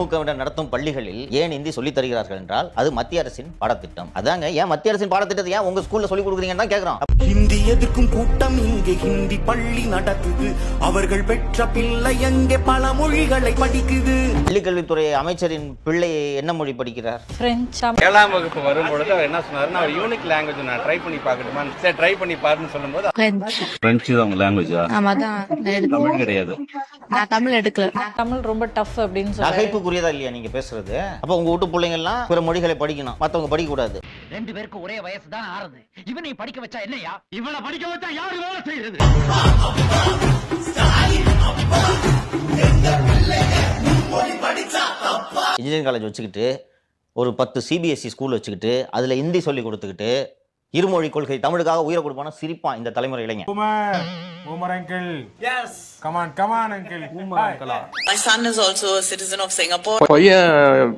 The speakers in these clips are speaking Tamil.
திமுகவினர் நடத்தும் பள்ளிகளில் ஏன் இந்தி சொல்லித் தருகிறார்கள் என்றால் அது மத்திய அரசின் பாடத்திட்டம். அதாங்க ஏன் மத்திய அரசின் பாடத்திட்டத்தை ஏன் உங்க ஸ்கூல்ல சொல்லி கொடுக்குறீங்கன்னு தான் கேக்குறோம். ஹிந்தி எதிர்க்கும் கூட்டம் இங்கே ஹிந்தி பள்ளி நடக்குது. அவர்கள் பெற்ற பிள்ளை எங்கே பல மொழிகளை படிக்குது. பள்ளிக்கல்வித்துறை அமைச்சரின் பிள்ளை என்ன மொழி படிக்கிறார்? ஃப்ரெஞ்ச் ஏழாம் வகுப்பு வரும்பொழுது அவர் என்ன அவர் யூனிக் லாங்குவேஜ் நான் ட்ரை பண்ணி பார்க்கட்டுமா சரி ட்ரை பண்ணி பாருன்னு சொல்லும்போது பிரெஞ்சு தான் உங்க லாங்குவேஜா ஆமா தான் தமிழ் கிடையாது. நான் தமிழ் எடுக்கல. தமிழ் ரொம்ப டஃப் அப்படின்னு சொல்றேன் நகைப்புக்குரியதா இல்லையா நீங்க பேசுறது? அப்ப உங்க வீட்டு பிள்ளைங்க எல்லாம் பிற மொழிகளை படிக்கணும். மத்தவங்க படிக்க கூடாது ரெண்டு பேருக்கு ஒரே வயசு தான் ஆறுது. இவனை படிக்க வச்சா என்னையா? இவனை படிக்க வச்சா யாரு வேலை செய்யறது? இன்ஜினியரிங் காலேஜ் வச்சுக்கிட்டு ஒரு பத்து சிபிஎஸ்சி ஸ்கூல் வச்சுக்கிட்டு அதுல இந்தி சொல்லி கொடுத்துக்கிட்டு இருமொழி கொள்கை தமிழுக்காக உயிரை கொடுப்பான சிரிப்பான் இந்த தலைமுறை இளைஞன். Boomer, Boomer uncle. Yes. Come on, come on, uncle. Boomer uncle. My son is also a citizen of Singapore. பையன்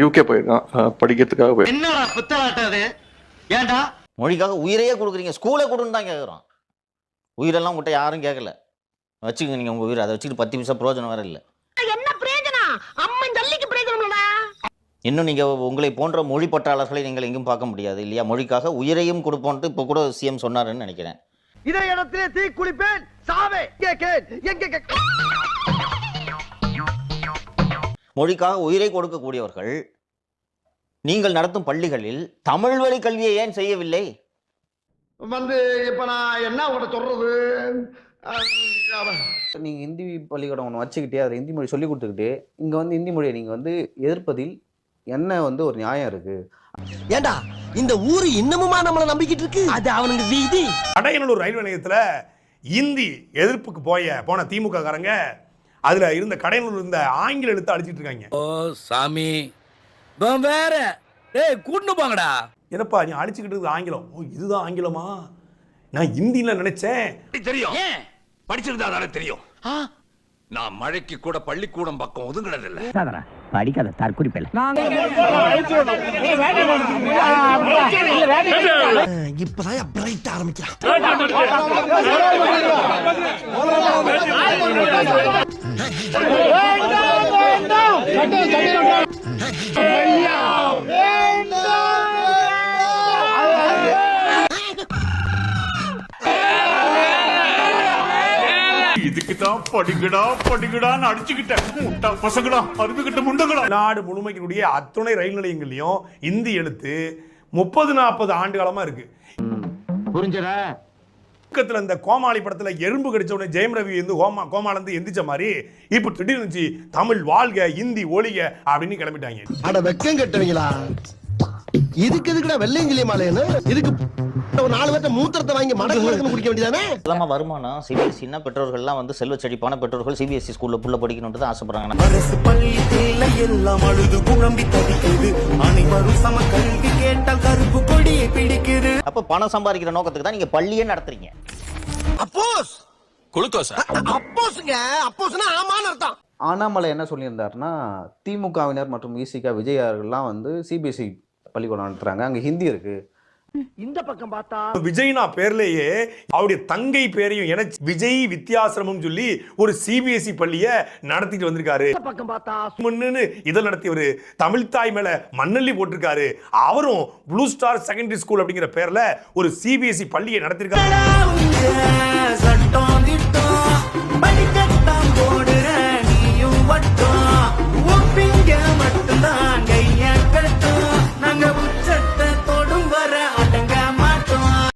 யூகே போயிருக்கான். அஹ், படிக்கிறதுக்காக போய் என்னடா புத்தலாட்டது ஏன்டா? மொழிக்காக உயிரையே கொடுக்குறீங்க. ஸ்கூலை கொடுன்னு தான் கேட்குறோம் உயிரெல்லாம் உங்கள்கிட்ட யாரும் கேட்கல வச்சுக்கோங்க நீங்கள் உங்கள் உயிர். அதை வச்சுக்கிட்டு பத்து நிமிஷம் பிரயோஜனம் வேற இல்லை என்ன பிரயோஜனம் அம்மன் ஜல்லிக்கு பிரயோஜனம்லடா இன்னும் நீங்கள் உங்களை போன்ற மொழி பற்றாளர்களை நீங்கள் எங்கேயும் பார்க்க முடியாது இல்லையா? மொழிக்காக உயிரையும் கொடுப்போன்ட்டு இப்போ கூட சிஎம் சொன்னாருன்னு நினைக்கிறேன். இதே இடத்திலே தீ குளிப்பேன் சாவே. எங்க மொழிக்காக உயிரை கொடுக்கக்கூடியவர்கள் நீங்கள் நடத்தும் பள்ளிகளில் தமிழ் வழி கல்வியை ஏன் செய்யவில்லை? வந்து இப்ப நான் என்ன உங்கள்கிட்ட சொல்றது? நீங்க ஹிந்தி பள்ளிக்கூடம் ஒன்று வச்சுக்கிட்டே அதில் ஹிந்தி மொழி சொல்லி கொடுத்துக்கிட்டு இங்க வந்து ஹிந்தி மொழியை நீங்க வந்து எதிர்ப்பதில் என்ன வந்து ஒரு நியாயம் இருக்கு? ஏண்டா இந்த ஊரு இன்னமுமா நம்மள நம்பிக்கிட்டு இருக்கு? அது அவனுக்கு வீதி. அடையனூர் ரயில்வே நிலையத்துல இந்தி எதிர்ப்புக்கு போய போன திமுக காரங்க அதுல இருந்த கடையனூர் இருந்த ஆங்கில எழுத்து அடிச்சிட்டு இருக்காங்க. ஓ சாமி. வேற. ஏய் கூட்டு போங்கடா. என்னப்பா நீ அடிச்சுக்கிட்டு இருக்குது ஆங்கிலம்? ஓ இதுதான் ஆங்கிலமா? நான் ஹிந்தில நினைச்சேன். தெரியும். படிச்சிருந்தா தானே தெரியும். நான் மழைக்கு கூட பள்ளிக்கூடம் பக்கம் ஒதுங்கினது இல்ல படிக்காத தற்குறிப்பில்லை. இப்பதான் பிரைட் ஆரம்பிக்கிறான் இதுக்கு தான் படிக்கடா படிக்கடான்னு அடிச்சுக்கிட்டேன் முட்டா பசங்கடா அருமைக்கிட்ட முண்டங்கடா நாடு முழுமைக்கினுடைய அத்துணை ரயில் நிலையங்கள்லயும் இந்தி எழுத்து முப்பது நாற்பது ஆண்டு காலமா இருக்கு. புரிஞ்சதா? பக்கத்துல இந்த கோமாளி படத்துல எறும்பு கடிச்ச உடனே ஜெயம் ரவி வந்து கோமா கோமால இருந்து எந்திரிச்ச மாதிரி இப்ப திடீர்னு தமிழ் வாழ்க இந்தி ஒழிக அப்படின்னு கிளம்பிட்டாங்க. அட வெக்கம் கட்டுவீங்களா? இதுக்கு எதுக்குடா வெள்ளையங்கிலி மாலையன்னு இதுக்கு ஒரு நாலு பேர்த்த மூத்திரத்தை வாங்கி மடக்கு குடிக்க வேண்டியதானே? இல்லாமல் வருமானம் சிபிஎஸ்சின்னா பெற்றோர்கள்லாம் வந்து செல்வ செழிப்பான பெற்றோர்கள் சிபிஎஸ்சி ஸ்கூலில் புள்ள படிக்கணுன்ட்டு தான் ஆசைப்படுறாங்க. அரசு பள்ளி பிள்ளை எல்லாம் அழுது குழம்பி தவிக்குது. அனைவரும் சம கல்வி கேட்டால் கருப்பு கொடியை பிடிக்குது. அப்போ பணம் சம்பாதிக்கிற நோக்கத்துக்கு தான் நீங்கள் பள்ளியே நடத்துறீங்க. அப்போஸ்! குளுக்கோஸா? அப்போஸ்ங்க. அப்போஸ்னா ஆமான்னு அர்த்தம். ஆனாமலை என்ன சொல்லியிருந்தாருன்னா திமுகவினர் மற்றும் விசிக விஜய் அவர்கள்லாம் வந்து சிபிஎஸ்சி பள்ளிக்கூடம் நடத்துறாங்க. அங்க ஹிந்தி இருக்கு. இந்த பக்கம் பார்த்தா விஜய்னா பேர்லயே அவருடைய தங்கை பேரையும் என விஜய் வித்யாசிரமம் சொல்லி ஒரு சிபிஎஸ்இ பள்ளிய நடத்திட்டு வந்திருக்காரு. இந்த பக்கம் பார்த்தா முன்னுன்னு இதை நடத்தியவர். தமிழ் தாய் மேல மண்ணள்ளி போட்டிருக்காரு. அவரும் ப்ளூ ஸ்டார் செகண்டரி ஸ்கூல் அப்படிங்கிற பேர்ல ஒரு சிபிஎஸ்இ பள்ளியை நடத்திருக்காரு. சட்டம்